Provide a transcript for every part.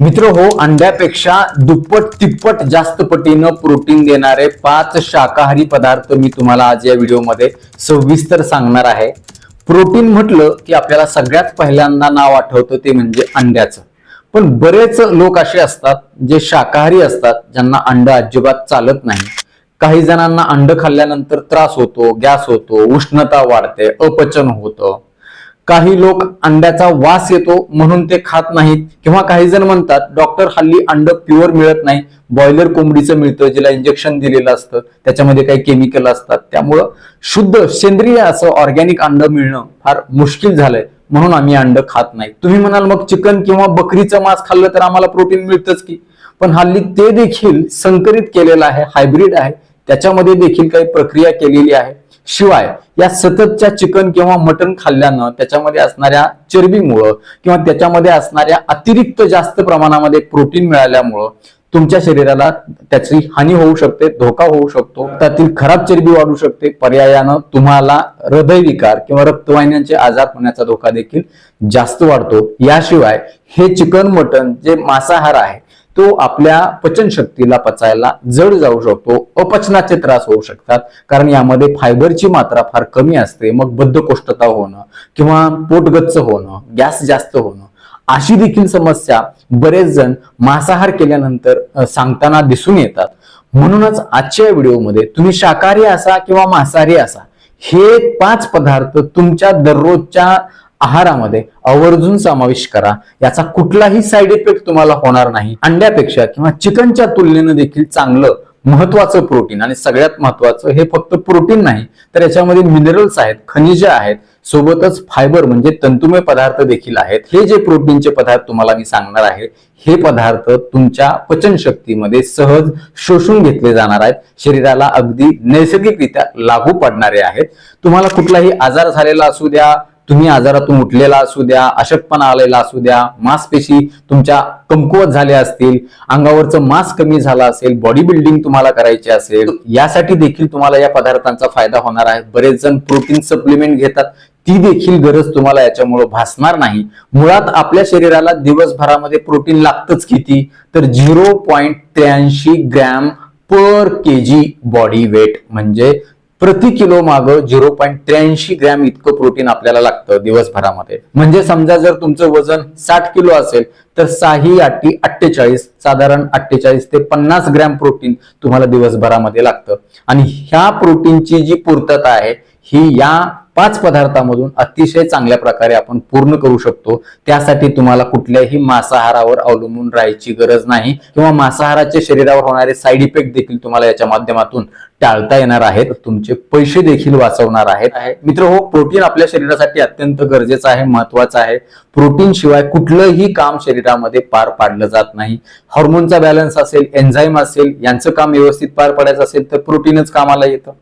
मित्र हो अंड्यापेक्षा दुप्पट तिप्पट जास्त पटीनं प्रोटीन देणारे पाच शाकाहारी पदार्थ मी तुम्हाला आज या व्हिडिओमध्ये सविस्तर सांगणार आहे. प्रोटीन म्हटलं की आपल्याला सगळ्यात पहिल्यांदा नाव आठवतं ते म्हणजे अंड्याचं. पण बरेच लोक असे असतात जे शाकाहारी असतात ज्यांना अंड अजिबात चालत नाही. काही जणांना अंड खाल्ल्यानंतर त्रास होतो गॅस होतो उष्णता वाढते अपचन होतं. काही लोक अंड्याचा वास येतो म्हणून ते खात नाहीत. किंवा काही जण म्हणतात डॉक्टर हल्ली अंड प्युअर मिळत नाही. बॉयलर कोंबडीचं मिळतं जिला इंजेक्शन दिलेलं असतं. त्याच्यामध्ये काही केमिकल असतात. त्यामुळं शुद्ध सेंद्रिय असं ऑर्गॅनिक अंड मिळणं फार मुश्किल झालंय. म्हणून आम्ही अंड खात नाही. तुम्ही म्हणाल मग चिकन किंवा बकरीचं मांस खाल्लं तर आम्हाला प्रोटीन मिळतंच की? पण हल्ली ते देखील संकरित केलेलं आहे हायब्रिड आहे. त्याच्यामध्ये देखील काही प्रक्रिया केलेली आहे. शिवाय या सततच्या चिकन किंवा मटण खाल्ल्यानं त्याच्यामध्ये असणाऱ्या चरबीमुळं किंवा त्याच्यामध्ये असणाऱ्या अतिरिक्त जास्त प्रमाणामध्ये प्रोटीन मिळाल्यामुळं तुमच्या शरीराला त्याची हानी होऊ शकते धोका होऊ शकतो. त्यातील खराब चरबी वाढू शकते. पर्यायानं तुम्हाला हृदयविकार किंवा रक्तवाहिन्यांचे आजार होण्याचा धोका देखील जास्त वाढतो. याशिवाय हे चिकन मटण जे मांसाहार आहे तो आपल्या पचनशक्तीला पचायला जड जाऊ शकतो अपचनाचे त्रास होऊ शकतात. कारण यामध्ये फायबरची मात्रा फार कमी असते मग बद्धकोष्ठता होणं किंवा पोटगच्च होणं गॅस जास्त होणं अशी देखील समस्या बरेच जण मांसाहार केल्यानंतर सांगताना दिसून येतात. म्हणूनच आजच्या व्हिडिओमध्ये तुम्ही शाकाहारी असा किंवा मांसाहारी असा हे पाच पदार्थ तुमच्या दररोजच्या आहारामध्ये आवर्जून समावेश करा. याचा कुठलाही साईड इफेक्ट तुम्हाला होणार नाही. अंड्यापेक्षा किंवा चिकनच्या तुलनेनं देखील चांगलं महत्वाचं प्रोटीन आणि सगळ्यात महत्वाचं हे फक्त प्रोटीन नाही तर याच्यामध्ये मिनरल्स आहेत खनिजे आहेत सोबतच फायबर म्हणजे तंतुमय पदार्थ देखील आहेत. हे जे प्रोटीनचे पदार्थ तुम्हाला मी सांगणार आहे हे पदार्थ तुमच्या पचनशक्तीमध्ये सहज शोषून घेतले जाणार आहेत. शरीराला अगदी नैसर्गिकरित्या लागू पडणारे आहेत. तुम्हाला कुठलाही आजार झालेला असू द्या तुम्ही आजारातून उठलेला असू द्या अशक्तपणा आलेला असू द्या मांसपेशी तुमच्या कमकुवत झाल्या असतील अंगावरचं मांस कमी झाला असेल बॉडी बिल्डिंग तुम्हाला करायची असेल यासाठी देखील तुम्हाला या पदार्थांचा फायदा होणार आहे. बरेच जण प्रोटीन सप्लिमेंट घेतात ती देखील गरज तुम्हाला याच्यामुळे भासणार नाही. मुळात आपल्या शरीराला दिवसभरामध्ये प्रोटीन लागतच किती? तर झिरो पॉईंट त्र्याऐंशी gram per K G body weight म्हणजे प्रति किलो माग झिरो पॉईंट त्र्याऐंशी ग्रॅम इतकं प्रोटीन आपल्याला लागतं दिवसभरामध्ये. म्हणजे समजा जर तुमचं वजन साठ किलो असेल तर साही आटी अठ्ठेचाळीस साधारण अठ्ठेचाळीस ते पन्नास ग्रॅम प्रोटीन तुम्हाला दिवसभरामध्ये लागतं. आणि ह्या प्रोटीनची जी पूर्तता आहे ही या पाच पदार्थामधून अतिशय चांगल्या प्रकारे आपण पूर्ण करू शकतो. त्यासाठी तुम्हाला कुठल्याही मांसाहारावर अवलंबून राहायची गरज नाही किंवा मांसाहाराचे शरीरावर होणारे साईड इफेक्ट देखील तुम्हाला याच्या माध्यमातून टाळता येणार आहेत. तुमचे पैसे देखील वाचवणार आहेत. मित्र हो प्रोटीन आपल्या शरीरासाठी अत्यंत गरजेचं आहे महत्वाचं आहे. प्रोटीन शिवाय कुठलंही काम शरीर शरीरामध्ये पार पाडलं जात नाही. हॉर्मोनचा बॅलन्स असेल एन्झाईम असेल यांचं काम व्यवस्थित पार पाडायचं असेल तर प्रोटीनच कामाला येतं.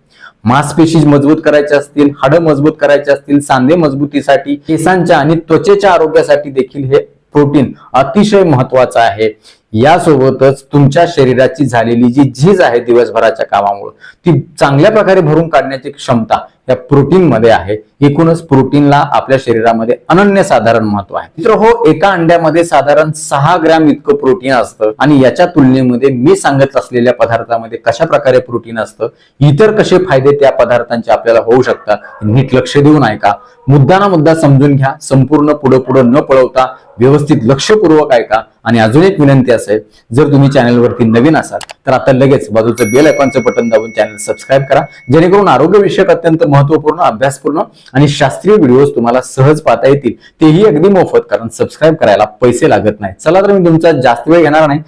मांसपेशी मजबूत करायच्या असतील हाडं मजबूत करायचे असतील सांधे मजबूतीसाठी केसांच्या आणि त्वचेच्या आरोग्यासाठी देखील हे प्रोटीन अतिशय महत्वाचं आहे. यासोबतच तुमच्या शरीराची झालेली जी झीज आहे दिवसभराच्या कामामुळे ती चांगल्या प्रकारे भरून काढण्याची क्षमता या प्रोटीन मध्ये आहे. एकूणच प्रोटीनला आपल्या शरीरामध्ये अनन्यसाधारण महत्त्व आहे. मित्र हो एका अंड्यामध्ये साधारण सहा ग्रॅम इतकं प्रोटीन असतं आणि याच्या तुलनेमध्ये मी सांगत असलेल्या पदार्थामध्ये कशा प्रकारे प्रोटीन असतं इतर कसे फायदे त्या पदार्थांचे आपल्याला होऊ शकतात नीट लक्ष देऊन ऐका. मुद्दा ना मुद्दा समजून घ्या संपूर्ण पुढं पुढं न पळवता व्यवस्थित लक्षपूर्वक ऐका. आणि अजून एक विनंती असेल जर तुम्ही चॅनलवरती नवीन असाल तर आता लगेच बाजूचं बेल आयकॉनचं बटन दाबून चॅनल सबस्क्राईब करा जेणेकरून आरोग्यविषयक अत्यंत महत्त्वपूर्ण अभ्यासपूर्ण आणि शास्त्रीय व्हिडिओज तुम्हाला सहज पाहता येतील. तेही अगदी मोफत कारण सबस्क्राईब करायला पैसे लागत नाही. चला तर मी तुमचा जास्त वेळ घेणार नाही.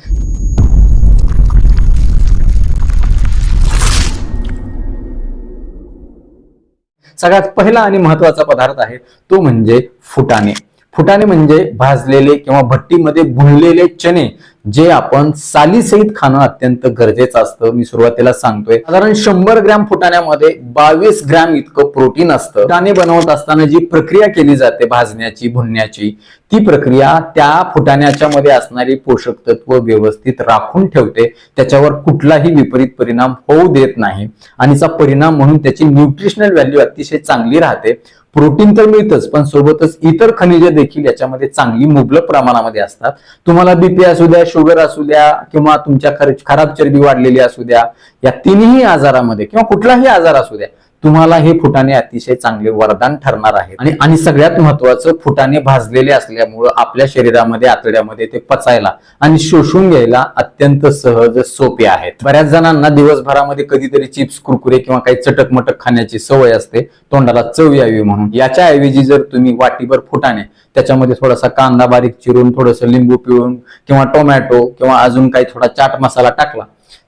सगळ्यात पहिला आणि महत्त्वाचा पदार्थ आहे तो म्हणजे फुटाणे. फुटाणे म्हणजे भाजलेले किंवा भट्टीमध्ये भुनलेले चणे जे आपण सालीसहित खाणं अत्यंत गरजेचं असतं. मी सुरुवातीला सांगतोय साधारण शंभर ग्रॅम फुटाण्यामध्ये बावीस ग्रॅम इतकं प्रोटीन असतं. फुटाणे बनवत असताना जी प्रक्रिया केली जाते भाजण्याची भुनण्याची ती प्रक्रिया त्या फुटाण्याच्या मध्ये असणारी पोषक तत्व व्यवस्थित राखून ठेवते. त्याच्यावर कुठलाही विपरीत परिणाम होऊ देत नाही. आणि परिणाम म्हणून त्याची न्यूट्रिशनल व्हॅल्यू अतिशय चांगली राहते. प्रोटीन तर मिळतच पण सोबतच इतर खनिजे देखील याच्यामध्ये चांगली मुबलक प्रमाणामध्ये असतात. तुम्हाला बीपी असू द्या शुगर असू द्या किंवा तुमच्या खराब चरबी वाढलेली असू द्या या तिन्ही आजारामध्ये किंवा कुठलाही आजार असू द्या तुम्हाला हे फुटाणे अतिशय चांगले वरदान ठरणार आहे आणि आणि सगळ्यात महत्वाचं फुटाणे भाजलेले असल्यामुळं आपल्या शरीरामध्ये आतड्यामध्ये ते पचायला आणि शोषून घ्यायला अत्यंत सहज सोपे आहेत. बऱ्याच जणांना दिवसभरामध्ये कधीतरी चिप्स कुरकुरे किंवा काही चटक मटक खाण्याची सवय असते. तोंडाला चव यावी म्हणून. याच्या ऐवजी जर तुम्ही वाटीभर फुटाणे त्याच्यामध्ये थोडासा कांदा बारीक चिरून थोडंसं लिंबू पिळून किंवा टोमॅटो किंवा अजून काही थोडा चाट मसाला टाकला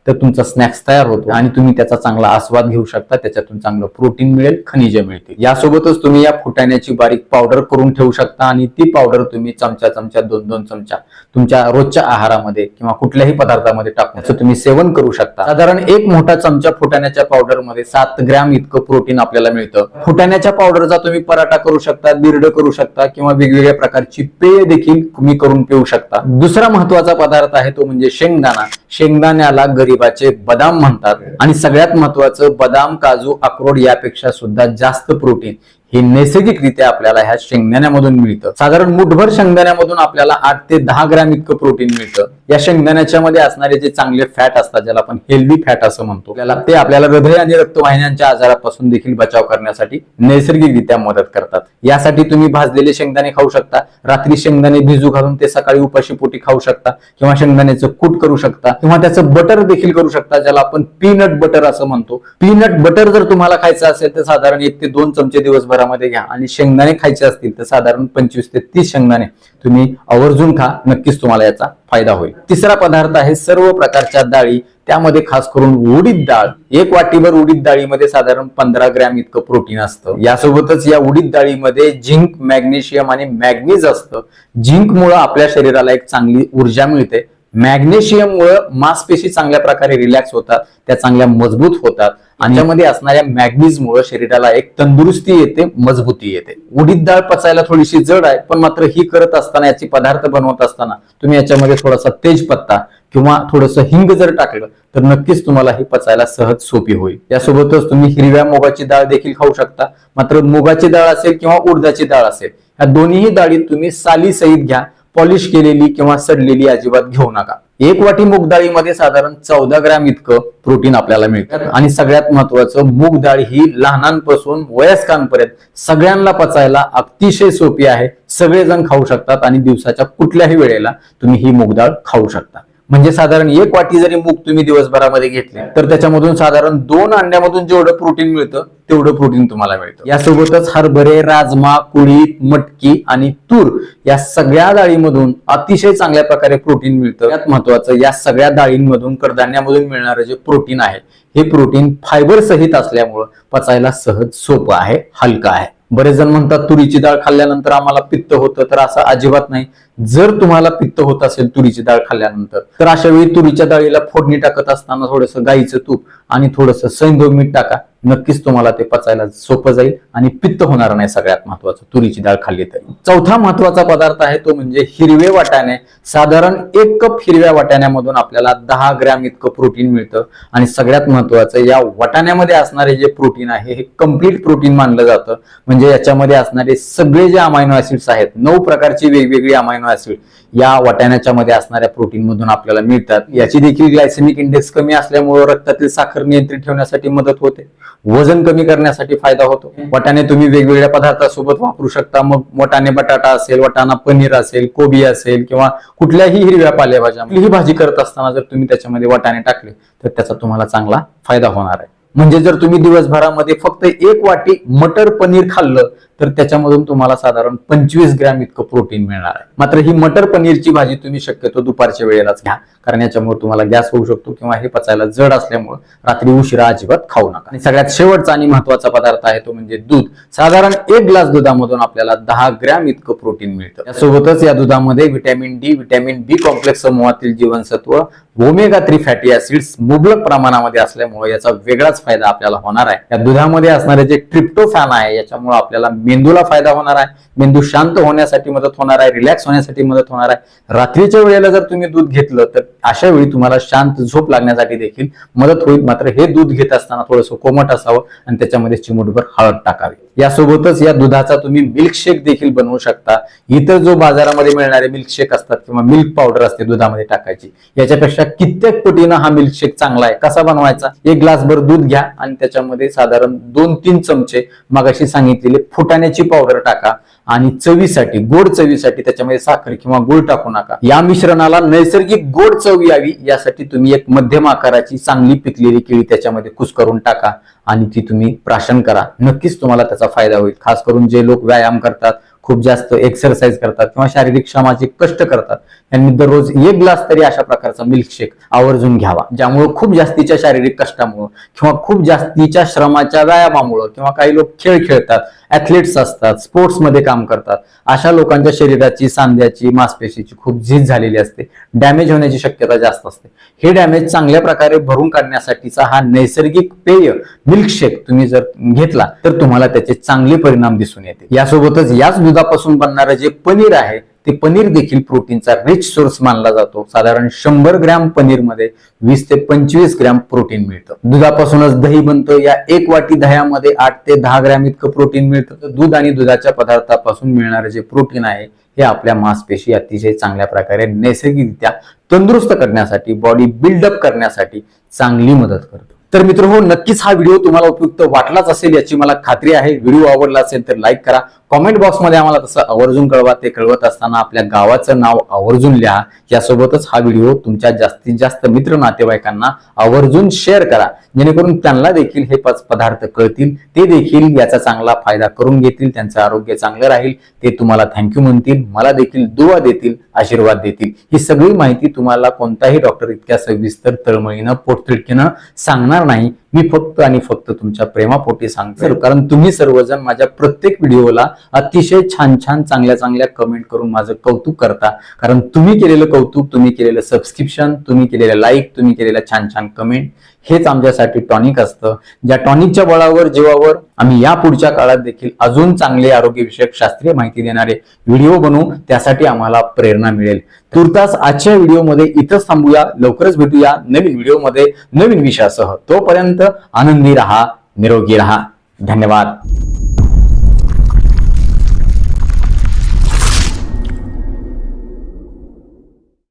तर तुमचा स्नॅक्स तयार होतो आणि तुम्ही त्याचा चांगला आस्वाद घेऊ शकता त्याच्यातून चांगलं प्रोटीन मिळेल खनिज मिळतील. यासोबतच तुम्ही या फुटाण्याची बारीक पावडर करून ठेवू शकता आणि ती पावडर तुम्ही चमचा चमचा दोन दोन चमचा तुमच्या रोजच्या आहारामध्ये किंवा कुठल्याही पदार्थामध्ये टाकून त्याचं तुम्ही सेवन करू शकता. साधारण एक मोठा चमचा फुटाण्याच्या पावडरमध्ये सात ग्रॅम इतकं प्रोटीन आपल्याला मिळतं. फुटाण्याच्या पावडरचा तुम्ही पराठा करू शकता बिर्ड करू शकता किंवा वेगवेगळ्या प्रकारची पेय देखील तुम्ही करून पिऊ शकता. दुसरा महत्त्वाचा पदार्थ आहे तो म्हणजे शेंगदाणा. शेंगदाण्याला गरीबाचे बदाम म्हणतात. आणि सगळ्यात महत्वाचं बदाम काजू अक्रोड यापेक्षा सुद्धा जास्त प्रोटीन हे नैसर्गिकरित्या आपल्याला ह्या शेंगदाण्यामधून मिळतं. साधारण मुठभर शेंगदाण्यामधून आपल्याला आठ ते दहा ग्रॅम इतकं प्रोटीन मिळतं. या शेंगदाण्याच्या मध्ये असणारे जे चांगले फॅट असतात ज्याला आपण हेल्दी फॅट असं म्हणतो आपल्याला ते आपल्याला हृदय आणि रक्तवाहिन्यांच्या आजारापासून देखील बचाव करण्यासाठी नैसर्गिकरित्या मदत करतात. यासाठी तुम्ही भाजलेले शेंगदाणे खाऊ शकता. रात्री शेंगदाणे भिजू घालून ते सकाळी उपाशी पोटी खाऊ शकता किंवा शेंगदाण्याचं कूट करू शकता किंवा त्याचं बटर देखील करू शकता ज्याला आपण पीनट बटर असं म्हणतो. पीनट बटर जर तुम्हाला खायचं असेल तर साधारण एक ते दोन चमचे दिवसभर आहारामध्ये घ्या. आणि शेंगदाणे खायचे असतील तर साधारण पंचवीस ते तीस शेंगदाणे तुम्ही आवर्जून खा. नक्कीच तुम्हाला याचा फायदा होईल. तिसरा पदार्थ आहे सर्व प्रकारच्या डाळी. त्यामध्ये खास करून उडीद डाळ. एक वाटीभर उडीद डाळीमध्ये साधारण पंधरा ग्रॅम इतकं प्रोटीन असतं. यासोबतच या उडीद डाळीमध्ये झिंक मॅग्नेशियम आणि मॅग्नीज असतं. झिंकमुळं आपल्या शरीराला एक चांगली ऊर्जा मिळते. मॅग्नेशियम मुळे मांसपेशी चांगल्या प्रकारे रिलॅक्स होतात त्या चांगल्या मजबूत होतात. आणि असणाऱ्या मॅग्नीजमुळे शरीराला एक तंदुरुस्ती येते मजबूती येते. उडीद डाळ पचायला थोडीशी जड आहे पण मात्र ही करत असताना याची पदार्थ बनवत असताना तुम्ही याच्यामध्ये थोडासा तेजपत्ता किंवा थोडंसं हिंग जर टाकलं तर नक्कीच तुम्हाला ही पचायला सहज सोपी होईल. यासोबतच तुम्ही हिरव्या मुगाची डाळ देखील खाऊ शकता. मात्र मुगाची डाळ असेल किंवा उडदाची डाळ असेल या दोन्ही डाळी तुम्ही साली सहित घ्या. पॉलिश केलेली किंवा सडलेली अजिबात घेऊ नका. एक वाटी मूग डाळीमध्ये साधारण चौदा ग्रॅम इतकं प्रोटीन आपल्याला मिळतं. आणि सगळ्यात महत्वाचं मूग डाळ ही लहानांपासून वयस्कांपर्यंत सगळ्यांना पचायला अतिशय सोपी आहे. सगळेजण खाऊ शकतात आणि दिवसाच्या कुठल्याही वेळेला तुम्ही ही मूग डाळ खाऊ शकता. म्हणजे साधारण एक वाटी जरी मूग तुम्ही दिवसभरामध्ये घेतले तर त्याच्यामधून साधारण दोन अंड्यामधून जेवढं प्रोटीन मिळतं तेवढं प्रोटीन तुम्हाला मिळतं. यासोबतच हरभरे राजमा कुळीत मटकी आणि तूर या सगळ्या डाळीमधून अतिशय चांगल्या प्रकारे प्रोटीन मिळतं. यात महत्वाचं या सगळ्या डाळींमधून कडधान्यामधून मिळणारं जे प्रोटीन आहे हे प्रोटीन फायबर सहित असल्यामुळं पचायला सहज सोपं आहे हलकं आहे. बरेच जण म्हणतात तुरीची डाळ खाल्ल्यानंतर आम्हाला पित्त होतं तर असं अजिबात नाही. जर तुम्हाला पित्त होत असेल तुरीची डाळ खाल्ल्यानंतर तर अशा वेळी तुरीच्या डाळीला फोडणी टाकत असताना थोडंसं गाईचं तूप आणि थोडंसं सैंधव मीठ टाका. नक्कीच तुम्हाला ते पचायला सोपं जाईल आणि पित्त होणार नाही सगळ्यात महत्वाचं. तुरीची डाळ खाल्ली तरी. चौथा महत्त्वाचा पदार्थ आहे तो म्हणजे हिरवे वाटाणे. साधारण एक कप हिरव्या वाटाण्यामधून आपल्याला दहा ग्रॅम इतकं प्रोटीन मिळतं. आणि सगळ्यात महत्वाचं या वाटाण्यामध्ये असणारे जे प्रोटीन आहे हे कंप्लीट प्रोटीन मानलं जातं. म्हणजे याच्यामध्ये असणारे सगळे जे अमायनो ऍसिड्स आहेत नऊ प्रकारची वेगवेगळी अमायनो ऍसिड या वाटाण्याच्या मध्ये असणाऱ्या प्रोटीन मधून आपल्याला मिळतात. याची देखील ग्लायसेमिक इंडेक्स कमी असल्यामुळे रक्तातील साखर नियंत्रित ठेवण्यासाठी मदत होते. वजन कमी करण्यासाठी फायदा होतो. वाटाणे तुम्ही वेगवेगळ्या पदार्थासोबत वापरू शकता. मग वाटाणे बटाटा असेल वाटाणा पनीर असेल कोबी असेल किंवा कुठल्याही हिरव्या पालेभाज्या. ही भाजी करत असताना जर तुम्ही त्याच्यामध्ये वाटाणे टाकले तर त्याचा तुम्हाला चांगला फायदा होणार आहे. म्हणजे जर तुम्ही दिवसभरामध्ये फक्त एक वाटी मटर पनीर खाल्लं तर त्याच्यामधून तुम्हाला साधारण पंचवीस ग्रॅम इतकं प्रोटीन मिळणार आहे. मात्र ही मटर पनीरची भाजी तुम्ही शक्यतो दुपारच्या वेळेलाच घ्या कारण याच्यामुळे तुम्हाला गॅस होऊ शकतो किंवा हे पचायला जड असल्यामुळे रात्री उशिरा अजिबात खाऊ नका. आणि सगळ्यात शेवटचा आणि महत्त्वाचा पदार्थ आहे तो म्हणजे दूध. साधारण एक ग्लास दुधामधून आपल्याला दहा ग्रॅम इतकं प्रोटीन मिळतं. यासोबतच या दुधामध्ये vitamin D vitamin B complex समूहातील जीवनसत्व ओमेगा थ्री फॅटी ऍसिड्स मुबलक प्रमाणामध्ये असल्यामुळे याचा वेगळाच फायदा आपल्याला होणार आहे. या दुधामध्ये असणारे जे ट्रिप्टोफॅन आहे याच्यामुळे आपल्याला मेंदूला फायदा होणार आहे. मेंदू शांत होण्यासाठी मदत होणार आहे रिलॅक्स होण्यासाठी मदत होणार आहे. रात्रीच्या वेळेला जर तुम्ही दूध घेतलं तर अशा वेळी तुम्हाला शांत झोप लागण्यासाठी देखील मदत होईल. मात्र हे दूध घेत असताना थोडंसं कोमट असावं आणि त्याच्यामध्ये चिमूटभर हळद टाकावी. यासोबतच या दुधाचा तुम्ही मिल्कशेक देखील बनवू शकता. इतर जो बाजारामध्ये मिळणारे मिल्कशेक असतात किंवा मिल्क पावडर असते दुधामध्ये टाकायची याच्यापेक्षा कित्येक पटीनं हा मिल्कशेक चांगला आहे. कसा बनवायचा? एक ग्लासभर दूध घ्या आणि त्याच्यामध्ये साधारण दोन तीन चमचे मगाशी सांगितलेले फुटाण्याची पावडर टाका आणि चवीसाठी गोड चवीसाठी त्याच्यामध्ये साखर किंवा गुळ टाकू नका. या मिश्रणाला नैसर्गिक गोड चव यावी यासाठी तुम्ही एक मध्यम आकाराची चांगली पिकलेली केळी त्याच्यामध्ये कुस्करून टाका. आणि ती तुम्ही प्राशन करा. नक्कीच तुम्हाला त्याचा फायदा होईल. खास करून जे लोक व्यायाम करतात खूप जास्त एक्सरसाइज करतात किंवा शारीरिक श्रमाचे कष्ट करतात त्यांनी दररोज एक ग्लास तरी अशा प्रकारचा मिल्कशेक आवर्जून घ्यावा. ज्यामुळे खूप जास्तीच्या शारीरिक कष्टामुळं किंवा खूप जास्तीच्या श्रमाच्या व्यायामामुळं किंवा काही लोक खेळ खेळतात ऍथलीट्स असतात स्पोर्ट्समध्ये काम करतात. अशा लोकांच्या शरीराची सांध्याची मांसपेशीची खूप झीज झालेली असते. डॅमेज होण्याची शक्यता जास्त असते. हे डॅमेज चांगल्या प्रकारे भरून काढण्यासाठीचा हा नैसर्गिक पेय मिल्कशेक तुम्ही जर घेतला तर तुम्हाला त्याचे चांगले परिणाम दिसून येते. यासोबतच याच दुधापासून बनणारं जे पनीर आहे ते पनीर देखील प्रोटीनचा रिच सोर्स मानला जातो. साधारण शंभर ग्रॅम पनीरमध्ये वीस ते पंचवीस ग्रॅम प्रोटीन मिळतं. दुधापासूनच दही बनतं. या एक वाटी दह्यामध्ये आठ ते दहा ग्रॅम इतकं प्रोटीन मिळतं. तर दूध आणि दुधाच्या पदार्थापासून मिळणारे जे प्रोटीन आहे हे आपल्या मांसपेशी अतिशय चांगल्या प्रकारे नैसर्गिकरित्या तंदुरुस्त करण्यासाठी बॉडी बिल्डअप करण्यासाठी चांगली मदत करतो. तर मित्र हो नक्कीच हा व्हिडिओ तुम्हाला उपयुक्त वाटलाच असेल याची मला खात्री आहे. व्हिडिओ आवडला असेल तर लाईक करा. कॉमेंट बॉक्समध्ये आम्हाला तसं आवर्जून कळवा. ते कळवत असताना आपल्या गावाचं नाव आवर्जून लिहा. यासोबतच हा व्हिडिओ तुमच्या जास्तीत जास्त मित्र नातेवाईकांना आवर्जून शेअर करा. जेणेकरून त्यांना देखील हे पच- पदार्थ कळतील. ते देखील याचा चांगला फायदा करून घेतील. त्यांचं आरोग्य चांगलं राहील. ते तुम्हाला थँक्यू म्हणतील. मला देखील दुवा देतील. आशीर्वाद देतील. ही सगळी माहिती तुम्हाला कोणताही डॉक्टर इतक्या सविस्तर तळमळीनं पोटतिडकीनं सांगणार नाही. मी फक्त आणि फक्त तुमच्या प्रेमापोटी सांगतो कारण तुम्ही सर्वजण माझ्या प्रत्येक व्हिडिओला अतिशय छान छान चांगल्या चांगल्या कमेंट करून माझं कौतुक करता. कारण तुम्ही केलेलं कौतुक तुम्ही केलेलं सबस्क्रिप्शन तुम्ही केलेलं लाईक तुम्ही केलेल्या छान छान कमेंट हेच आमच्यासाठी टॉनिक असतं. ज्या टॉनिकच्या बळावर जीवावर आम्ही या पुढच्या काळात देखील अजून चांगले आरोग्यविषयक शास्त्रीय माहिती देणारे व्हिडिओ बनवू त्यासाठी आम्हाला प्रेरणा मिळेल. तुर्तास आजच्या व्हिडिओमध्ये इथंच थांबूया. लवकरच भेटूया नवीन व्हिडिओमध्ये नवीन विषयासह. तोपर्यंत आनंदी राहा निरोगी राहा. धन्यवाद.